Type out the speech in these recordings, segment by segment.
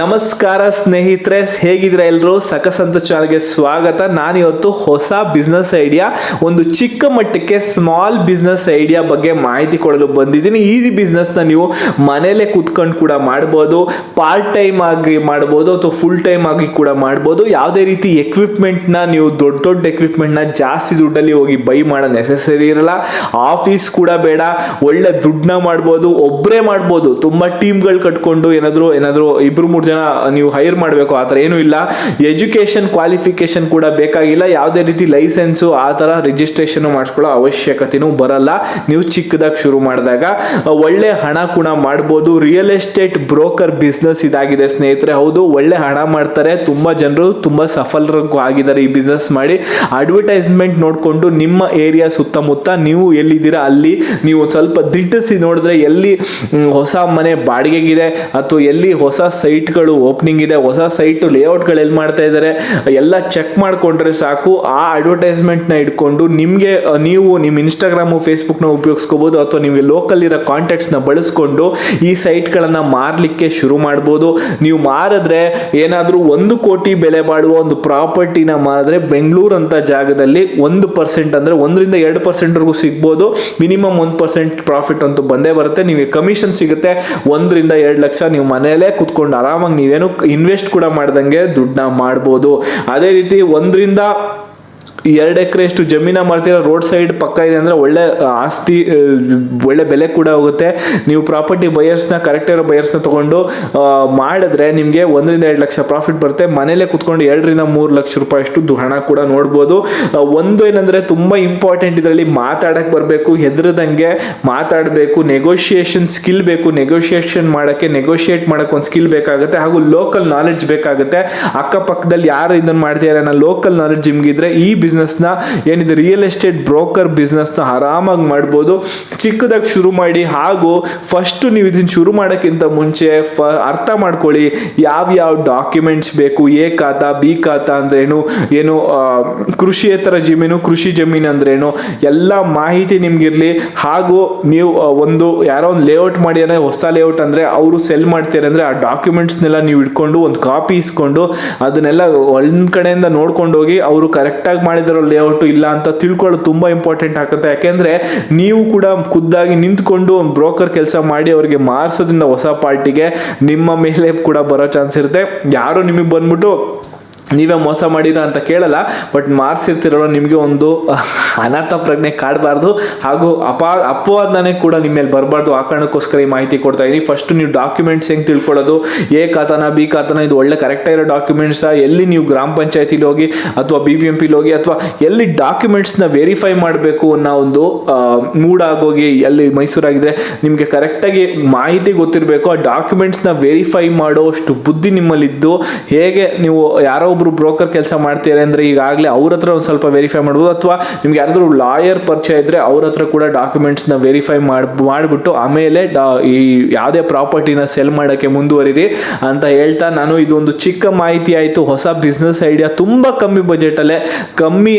ನಮಸ್ಕಾರ ಸ್ನೇಹಿತರೆ ಹೇಗಿದ್ರೆ ಎಲ್ಲರೂ ಸಕಸಂತ ಚಾನಲ್ಗೆ ಸ್ವಾಗತ. ನಾನಿವತ್ತು ಹೊಸ ಬಿಸ್ನೆಸ್ ಐಡಿಯಾ ಒಂದು ಚಿಕ್ಕ ಮಟ್ಟಕ್ಕೆ ಸ್ಮಾಲ್ ಬಿಸ್ನೆಸ್ ಐಡಿಯಾ ಬಗ್ಗೆ ಮಾಹಿತಿ ಕೊಡಲು ಬಂದಿದ್ದೀನಿ. ಈ ಬಿಸ್ನೆಸ್ನ ನೀವು ಮನೆಯಲ್ಲೇ ಕೂತ್ಕೊಂಡು ಕೂಡ ಮಾಡ್ಬೋದು ಪಾರ್ಟ್ ಟೈಮ್ ಆಗಿ ಮಾಡ್ಬೋದು, ಅಥವಾ ಫುಲ್ ಟೈಮ್ ಆಗಿ ಕೂಡ ಮಾಡ್ಬೋದು. ಯಾವುದೇ ರೀತಿ ಎಕ್ವಿಪ್ಮೆಂಟ್ನ ನೀವು ದೊಡ್ಡ ದೊಡ್ಡ ಎಕ್ವಿಪ್ಮೆಂಟ್ನ ಜಾಸ್ತಿ ದುಡ್ಡಲ್ಲಿ ಹೋಗಿ ಬೈ ಮಾಡೋ ನೆಸೆಸರಿ ಇರಲ್ಲ. ಆಫೀಸ್ ಕೂಡ ಬೇಡ, ಒಳ್ಳೆ ದುಡ್ಡನ್ನ ಮಾಡ್ಬೋದು ಒಬ್ಬರೇ ಮಾಡ್ಬೋದು. ತುಂಬ ಟೀಮ್ಗಳು ಕಟ್ಕೊಂಡು ಏನಾದರೂ ಏನಾದರೂ ಇಬ್ಬರು ಮೂರು ಜನ ನೀವು ಹೈರ್ ಮಾಡಬೇಕು, ಆ ಥರ ಏನೂ ಇಲ್ಲ. ಎಜುಕೇಷನ್ ಕ್ವಾಲಿಫಿಕೇಷನ್ ಕೂಡ ಬೇಕಾಗಿಲ್ಲ. ಯಾವುದೇ ರೀತಿ ಲೈಸೆನ್ಸು ಆ ಥರ ರಿಜಿಸ್ಟ್ರೇಷನ್ ಮಾಡಿಸ್ಕೊಳ್ಳೋ ಅವಶ್ಯಕತೆಯೂ ಬರಲ್ಲ. ನೀವು ಚಿಕ್ಕದಾಗಿ ಶುರು ಮಾಡಿದಾಗ ಒಳ್ಳೆ ಹಣ ಕೂಡ ಮಾಡ್ಬೋದು. ರಿಯಲ್ ಎಸ್ಟೇಟ್ ಬ್ರೋಕರ್ ಬಿಸ್ನೆಸ್ ಇದಾಗಿದೆ ಸ್ನೇಹಿತರೆ. ಹೌದು, ಒಳ್ಳೆ ಹಣ ಮಾಡ್ತಾರೆ. ತುಂಬ ಜನರು ತುಂಬ ಸಫಲರು ಆಗಿದ್ದಾರೆ ಈ ಬಿಸ್ನೆಸ್ ಮಾಡಿ. ಅಡ್ವರ್ಟೈಸ್ಮೆಂಟ್ ನೋಡಿಕೊಂಡು ನಿಮ್ಮ ಏರಿಯಾ ಸುತ್ತಮುತ್ತ ನೀವು ಎಲ್ಲಿದ್ದೀರಾ, ಅಲ್ಲಿ ನೀವು ಸ್ವಲ್ಪ ದಿಟ್ಟಿಸಿ ನೋಡಿದ್ರೆ ಎಲ್ಲಿ ಹೊಸ ಮನೆ ಬಾಡಿಗೆಗಿದೆ, ಅಥವಾ ಎಲ್ಲಿ ಹೊಸ ಸೈಟ್ಗಳು ಓಪನಿಂಗ್ ಇದೆ, ಹೊಸ ಸೈಟು ಲೇಔಟ್ಗಳು ಎಲ್ಲಿ ಮಾಡ್ತಾ ಇದ್ದಾರೆ ಎಲ್ಲ ಚೆಕ್ ಮಾಡಿಕೊಂಡ್ರೆ ಸಾಕು. ಆ ಅಡ್ವರ್ಟೈಸ್ಮೆಂಟ್ನ ಇಟ್ಕೊಂಡು ನಿಮಗೆ ನೀವು ನಿಮ್ಮ ಇನ್ಸ್ಟಾಗ್ರಾಮು ಫೇಸ್ಬುಕ್ನ ಉಪಯೋಗಿಸ್ಕೋಬೋದು, ಅಥವಾ ನಿಮಗೆ ಲೋಕಲ್ ಇರೋ ಕಾಂಟ್ಯಾಕ್ಟ್ಸ್ನ ಬಳಸ್ಕೊಂಡು ಈ ಸೈಟ್ಗಳನ್ನು ಮಾರಲಿಕ್ಕೆ ಶುರು ಮಾಡ್ಬೋದು. ನೀವು ಮಾರಿದ್ರೆ ಏನಾದರೂ ಒಂದು ಕೋಟಿ ಬೆಲೆ ಬಾಳುವ ಒಂದು ಪ್ರಾಪರ್ಟಿನ ಮಾರಿದ್ರೆ ಬೆಂಗಳೂರು ಅಂತ ಜಾಗದಲ್ಲಿ ಒಂದು ಪರ್ಸೆಂಟ್ ಅಂದರೆ ಒಂದರಿಂದ ಎರಡು ಪರ್ಸೆಂಟ್ವರೆಗೂ ಸಿಗ್ಬೋದು. ಮಿನಿಮಮ್ ಒಂದು ಪರ್ಸೆಂಟ್ ಪ್ರಾಫಿಟ್ ಅಂತೂ ಬಂದೇ ಬರುತ್ತೆ. ನಿಮಗೆ ಕಮಿಷನ್ ಸಿಗುತ್ತೆ. ಒಂದರಿಂದ ಎರಡು ಲಕ್ಷ ನೀವು ಮನೆಯಲ್ಲೇ ಕುತ್ಕೊಂಡು ಆರಾಮಾಗಿ ನೀವೇನು ಇನ್ವೆಸ್ಟ್ ಕೂಡ ಮಾಡ್ದಂಗೆ ದುಡ್ಡನ್ನ ಮಾಡ್ಬೋದು. ಅದೇ ರೀತಿ ಒಂದರಿಂದ ಎರಡು ಎಕರೆ ಎಷ್ಟು ಜಮೀನ ಮಾಡ್ತೀರಾ ರೋಡ್ ಸೈಡ್ ಪಕ್ಕ ಇದೆ ಅಂದರೆ ಒಳ್ಳೆ ಆಸ್ತಿ ಒಳ್ಳೆ ಬೆಲೆ ಕೂಡ ಹೋಗುತ್ತೆ. ನೀವು ಪ್ರಾಪರ್ಟಿ ಬಯರ್ಸ್ನ, ಕರೆಕ್ಟ್ ಇರೋ ಬಯರ್ಸ್ನ ತೊಗೊಂಡು ಮಾಡಿದ್ರೆ ನಿಮಗೆ ಒಂದರಿಂದ ಎರಡು ಲಕ್ಷ ಪ್ರಾಫಿಟ್ ಬರುತ್ತೆ. ಮನೇಲೆ ಕುತ್ಕೊಂಡು ಎರಡರಿಂದ ಮೂರು ಲಕ್ಷ ರೂಪಾಯಿ ಅಷ್ಟು ಹಣ ಕೂಡ ನೋಡ್ಬೋದು. ಒಂದು ಏನಂದರೆ ತುಂಬ ಇಂಪಾರ್ಟೆಂಟ್ ಇದರಲ್ಲಿ ಮಾತಾಡಕ್ಕೆ ಬರಬೇಕು, ಹೆದರದಂಗೆ ಮಾತಾಡಬೇಕು ನೆಗೋಷಿಯೇಷನ್ ಸ್ಕಿಲ್ ಬೇಕು. ನೆಗೋಷಿಯೇಷನ್ ಮಾಡೋಕ್ಕೆ ನೆಗೋಷಿಯೇಟ್ ಮಾಡೋಕ್ಕೆ ಒಂದು ಸ್ಕಿಲ್ ಬೇಕಾಗುತ್ತೆ. ಹಾಗೂ ಲೋಕಲ್ ನಾಲೆಡ್ಜ್ ಬೇಕಾಗುತ್ತೆ. ಅಕ್ಕಪಕ್ಕದಲ್ಲಿ ಯಾರು ಇದನ್ನು ಮಾಡ್ತಿದ್ದಾರೆ ಅನ್ನೋ ಲೋಕಲ್ ನಾಲೆಡ್ಜ್ ನಿಮಗಿದ್ರೆ ಈ ಬಿಸ್ನೆಸ್ನ ಏನಿದೆ ರಿಯಲ್ ಎಸ್ಟೇಟ್ ಬ್ರೋಕರ್ ಬಿಸ್ನೆಸ್ನ ಆರಾಮಾಗಿ ಮಾಡ್ಬೋದು. ಚಿಕ್ಕದಾಗಿ ಶುರು ಮಾಡಿ, ಹಾಗೂ ಫಸ್ಟು ನೀವು ಇದನ್ನು ಶುರು ಮಾಡೋಕ್ಕಿಂತ ಮುಂಚೆ ಫ, ಅರ್ಥ ಮಾಡ್ಕೊಳ್ಳಿ, ಯಾವ್ಯಾವ ಯಾವ ಡಾಕ್ಯುಮೆಂಟ್ಸ್ ಬೇಕು, ಎ ಖಾತಾ, ಬಿ ಖಾತಾ ಅಂದ್ರೇನು, ಏನು ಕೃಷಿಯೇತರ ಜಮೀನು, ಕೃಷಿ ಜಮೀನು ಅಂದ್ರೇನು, ಎಲ್ಲ ಮಾಹಿತಿ ನಿಮ್ಗಿರ್ಲಿ, ಹಾಗೂ ನೀವು ಒಂದು ಯಾರೋ ಒಂದು ಲೇಔಟ್ ಮಾಡಿ, ಅಂದರೆ ಹೊಸ ಲೇಔಟ್ ಅಂದರೆ ಅವರು ಸೆಲ್ ಮಾಡ್ತಾರೆ ಅಂದರೆ ಆ ಡಾಕ್ಯುಮೆಂಟ್ಸ್ನೆಲ್ಲ ನೀವು ಇಟ್ಕೊಂಡು, ಒಂದು ಕಾಪಿ ಇಸ್ಕೊಂಡು, ಅದನ್ನೆಲ್ಲ ಒಂದು ಕಡೆಯಿಂದ ನೋಡ್ಕೊಂಡು ಹೋಗಿ, ಅವರು ಕರೆಕ್ಟಾಗಿ ಮಾಡಿದಾರೋ ಲೇಔಟು ಇಲ್ಲ ಅಂತ ತಿಳ್ಕೊಳ್ಳೋದು ತುಂಬ ಇಂಪಾರ್ಟೆಂಟ್ ಆಗುತ್ತೆ. ಯಾಕೆಂದರೆ ನೀವು ಕೂಡ ಖುದ್ದಾಗಿ ನಿಂತ್ಕೊಂಡು ಒಂದು ಬ್ರೋಕರ್ ಕೆಲಸ ಮಾಡಿ ಅವರಿಗೆ ಮಾರ್ಸೋದ್ರಿಂದ ಹೊಸ ಪಾರ್ಟಿಗೆ ನಿಮ್ಮ ಮೇಲೆ ಕೂಡ ಬರೋ ಚಾನ್ಸ್ ಇರುತ್ತೆ. ಯಾರು ನಿಮಗೆ ಬಂದ್ಬಿಟ್ಟು ನೀವೇ ಮೋಸ ಮಾಡಿರೋ ಅಂತ ಕೇಳಲ್ಲ ಬಟ್ ಮಾರ್ಕ್ಸಿರ್ತಿರೋ ನಿಮಗೆ ಒಂದು ಅನಾಥ ಪ್ರಜ್ಞೆ ಕಾಡಬಾರ್ದು ಹಾಗೂ ಅಪಾ, ಅಪವಾದನೇ ಕೂಡ ನಿಮ್ಮ ಮೇಲೆ ಬರಬಾರ್ದು. ಆ ಕಾರಣಕ್ಕೋಸ್ಕರ ಈ ಮಾಹಿತಿ ಕೊಡ್ತಾ ಇದ್ದೀನಿ ಫಸ್ಟ್ ನೀವು ಡಾಕ್ಯುಮೆಂಟ್ಸ್ ಹೆಂಗೆ ತಿಳ್ಕೊಳ್ಳೋದು? ಎ ಖಾತನ, ಬಿ ಖಾತನ, ಇದು ಒಳ್ಳೆ ಕರೆಕ್ಟಾಗಿರೋ ಡಾಕ್ಯುಮೆಂಟ್ಸ ಎಲ್ಲಿ ನೀವು ಗ್ರಾಮ ಪಂಚಾಯತಿಲಿ ಹೋಗಿ ಅಥವಾ ಬಿ ಬಿ ಎಂ ಪಿಲಿ ಹೋಗಿ ಅಥವಾ ಎಲ್ಲಿ ಡಾಕ್ಯುಮೆಂಟ್ಸ್ನ ವೆರಿಫೈ ಮಾಡಬೇಕು ಅನ್ನೋ ಒಂದು ಮೂಡಾಗೋಗಿ ಎಲ್ಲಿ ಮೈಸೂರಾಗಿದೆ ನಿಮಗೆ ಕರೆಕ್ಟಾಗಿ ಮಾಹಿತಿ ಗೊತ್ತಿರಬೇಕು. ಆ ಡಾಕ್ಯುಮೆಂಟ್ಸ್ನ ವೆರಿಫೈ ಮಾಡೋಷ್ಟು ಬುದ್ಧಿ ನಿಮ್ಮಲ್ಲಿದ್ದು. ಹೇಗೆ ನೀವು ಯಾರೋ ಒಬ್ರು ಬ್ರೋಕರ್ ಕೆಲಸ ಮಾಡ್ತೀರಾ ಅಂದರೆ ಈಗಾಗಲೇ ಅವ್ರ ಹತ್ರ ಒಂದು ಸ್ವಲ್ಪ ವೆರಿಫೈ ಮಾಡ್ಬೋದು. ಅಥವಾ ನಿಮ್ಗೆ ಯಾರಾದರೂ ಲಾಯರ್ ಪರಿಚಯ ಇದ್ದರೆ ಅವ್ರ ಹತ್ರ ಕೂಡ ಡಾಕ್ಯುಮೆಂಟ್ಸ್ನ ವೆರಿಫೈ ಮಾಡಿ, ಮಾಡಿಬಿಟ್ಟು ಆಮೇಲೆ ಡಾ, ಈ ಯಾವುದೇ ಪ್ರಾಪರ್ಟಿನ ಸೆಲ್ ಮಾಡೋಕ್ಕೆ ಮುಂದುವರಿರಿ ಅಂತ ಹೇಳ್ತಾ ನಾನು ಇದು ಒಂದು ಚಿಕ್ಕ ಮಾಹಿತಿ ಆಯಿತು. ಹೊಸ ಬಿಸ್ನೆಸ್ ಐಡಿಯಾ ತುಂಬ ಕಮ್ಮಿ ಬಜೆಟಲ್ಲೇ ಕಮ್ಮಿ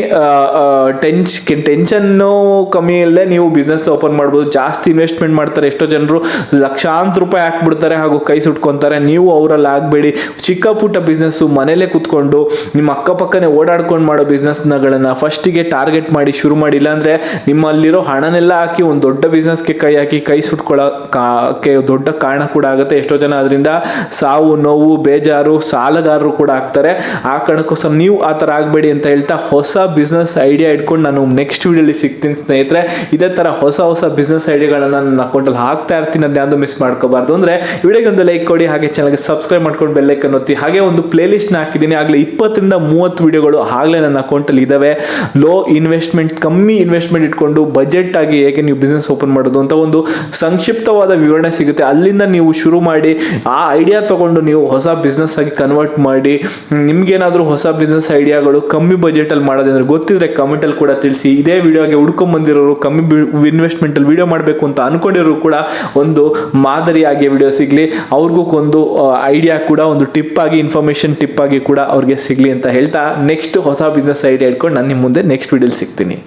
ಟೆನ್ಶ್ ಟೆನ್ಷನ್ನು ಕಮ್ಮಿ ಇಲ್ಲದೆ ನೀವು ಬಿಸ್ನೆಸ್ ಓಪನ್ ಮಾಡ್ಬೋದು. ಜಾಸ್ತಿ ಇನ್ವೆಸ್ಟ್ಮೆಂಟ್ ಮಾಡ್ತಾರೆ ಎಷ್ಟೋ ಜನರು. ಲಕ್ಷಾಂತರ ರೂಪಾಯಿ ಹಾಕ್ಬಿಡ್ತಾರೆ ಹಾಗೂ ಕೈ ಸುಟ್ಕೊತಾರೆ. ನೀವು ಅವರಲ್ಲಿ ಆಗಬೇಡಿ ಚಿಕ್ಕ ಪುಟ್ಟ ಬಿಸ್ನೆಸ್ಸು ಮನೇಲೇ ಕೂತ್ಕೊಂಡು ನಿಮ್ಮ ಅಕ್ಕಪಕ್ಕನೇ ಓಡಾಡ್ಕೊಂಡು ಮಾಡೋ ಬಿಸ್ನೆಸ್ನಗಳನ್ನು ಫಸ್ಟಿಗೆ ಟಾರ್ಗೆಟ್ ಮಾಡಿ ಶುರು ಮಾಡಿ, ಇಲ್ಲಾಂದರೆ ನಿಮ್ಮಲ್ಲಿರೋ ಹಣನೆಲ್ಲ ಹಾಕಿ ಒಂದು ದೊಡ್ಡ ಬಿಸ್ನೆಸ್ಗೆ ಕೈ ಹಾಕಿ ಕೈ ಸುಟ್ಕೊಳ್ಳೋಕ್ಕೆ ದೊಡ್ಡ ಕಾರಣ ಕೂಡ ಆಗುತ್ತೆ. ಎಷ್ಟೋ ಜನ ಅದರಿಂದ ಸಾವು, ನೋವು, ಬೇಜಾರು, ಸಾಲಗಾರರು ಕೂಡ ಆಗ್ತಾರೆ. ಆ ಕಾರಣಕ್ಕೋಸ್ಕರ ನೀವು ಆ ಥರ ಆಗಬೇಡಿ ಅಂತ ಹೇಳ್ತಾ ಹೊಸ ಬಿಸ್ನೆಸ್ ಐಡಿಯಾ ಇಟ್ಕೊಂಡು ನಾನು ನೆಕ್ಸ್ಟ್ ವೀಡಿಯೋಲಿ ಸಿಗ್ತೀನಿ ಸ್ನೇಹಿತರೆ. ಇದೇ ಥರ ಹೊಸ ಹೊಸ ಬಿಸ್ನೆಸ್ ಐಡಿಯಾಗಳನ್ನು ನನ್ನ ಅಕೌಂಟಲ್ಲಿ ಹಾಕ್ತಾ ಇರ್ತೀನಿ ಅದು ಯಾವುದು ಮಿಸ್ ಮಾಡ್ಕೋಬಾರ್ದು. ಅಂದರೆ ವಿಡಿಯೋಗೆ ಒಂದು ಲೈಕ್ ಕೊಡಿ, ಹಾಗೆ ಚಾನಲ್ಗೆ ಸಬ್ಸ್ಕ್ರೈಬ್ ಮಾಡ್ಕೊಂಡು ಬೆಲ್ಲೈಕನ್ ಒತ್ತಿ, ಹಾಗೆ ಒಂದು ಪ್ಲೇಲಿಸ್ಟ್ನ ಹಾಕಿದ್ದೀನಿ. ಆಗಲೇ ಇಪ್ಪತ್ತರಿಂದ ಮೂವತ್ತು ವಿಡಿಯೋಗಳು ಆಗಲೇ ನನ್ನ ಅಕೌಂಟಲ್ಲಿ ಇದ್ದಾವೆ ಲೋ ಇನ್ವೆಸ್ಟ್ಮೆಂಟ್ ಕಮ್ಮಿ ಇನ್ವೆಸ್ಟ್ಮೆಂಟ್ ಇಟ್ಕೊಂಡು ಬಜೆಟ್ ಆಗಿ ಹೇಗೆ ನೀವು ಬಿಸ್ನೆಸ್ ಓಪನ್ ಮಾಡೋದು ಅಂತ ಒಂದು ಸಂಕ್ಷಿಪ್ತವಾದ ವಿವರಣೆ ಸಿಗುತ್ತೆ. ಅಲ್ಲಿಂದ ನೀವು ಶುರು ಮಾಡಿ, ಆ ಐಡಿಯಾ ತಗೊಂಡು ನೀವು ಹೊಸ ಬಿಸ್ನೆಸ್ ಆಗಿ ಕನ್ವರ್ಟ್ ಮಾಡಿ, ನಿಮ್ಗೇನಾದರೂ ಹೊಸ ಬಿಸ್ನೆಸ್ ಐಡಿಯಾಗಳು ಕಮ್ಮಿ ಬಜೆಟಲ್ಲಿ ಮಾಡೋದಂದ್ರೆ ಗೊತ್ತಿದ್ರೆ ಕಮೆಂಟಲ್ಲಿ ಕೂಡ ತಿಳಿಸಿ. ಇದೇ ವಿಡಿಯೋಗೆ ಹುಡ್ಕೊಂಡ್ ಬಂದಿರೋರು ಕಮ್ಮಿ ಇನ್ವೆಸ್ಟ್ಮೆಂಟಲ್ಲಿ ವಿಡಿಯೋ ಮಾಡಬೇಕು ಅಂತ ಅನ್ಕೊಂಡಿರೋರು ಕೂಡ ಒಂದು ಮಾದರಿಯಾಗಿ ವಿಡಿಯೋ ಸಿಗಲಿ. ಅವ್ರಿಗೂ ಒಂದು ಐಡಿಯಾ ಕೂಡ, ಒಂದು ಟಿಪ್ ಆಗಿ ಇನ್ಫಾರ್ಮೇಷನ್ ಟಿಪ್ ಆಗಿ ಕೂಡ ಅವ್ರಿಗೆ ಸಿಗಲಿ ಅಂತ ಹೇಳ್ತಾ ನೆಕ್ಸ್ಟ್ ಹೊಸ ಬಿಸ್ನೆಸ್ ಐಡಿಯಾ ಇಟ್ಕೊಂಡು ನಾನು ನಿಮ್ಮ ಮುಂದೆ ನೆಕ್ಸ್ಟ್ ವೀಡಿಯೋಲಿ ಸಿಗ್ತೀನಿ.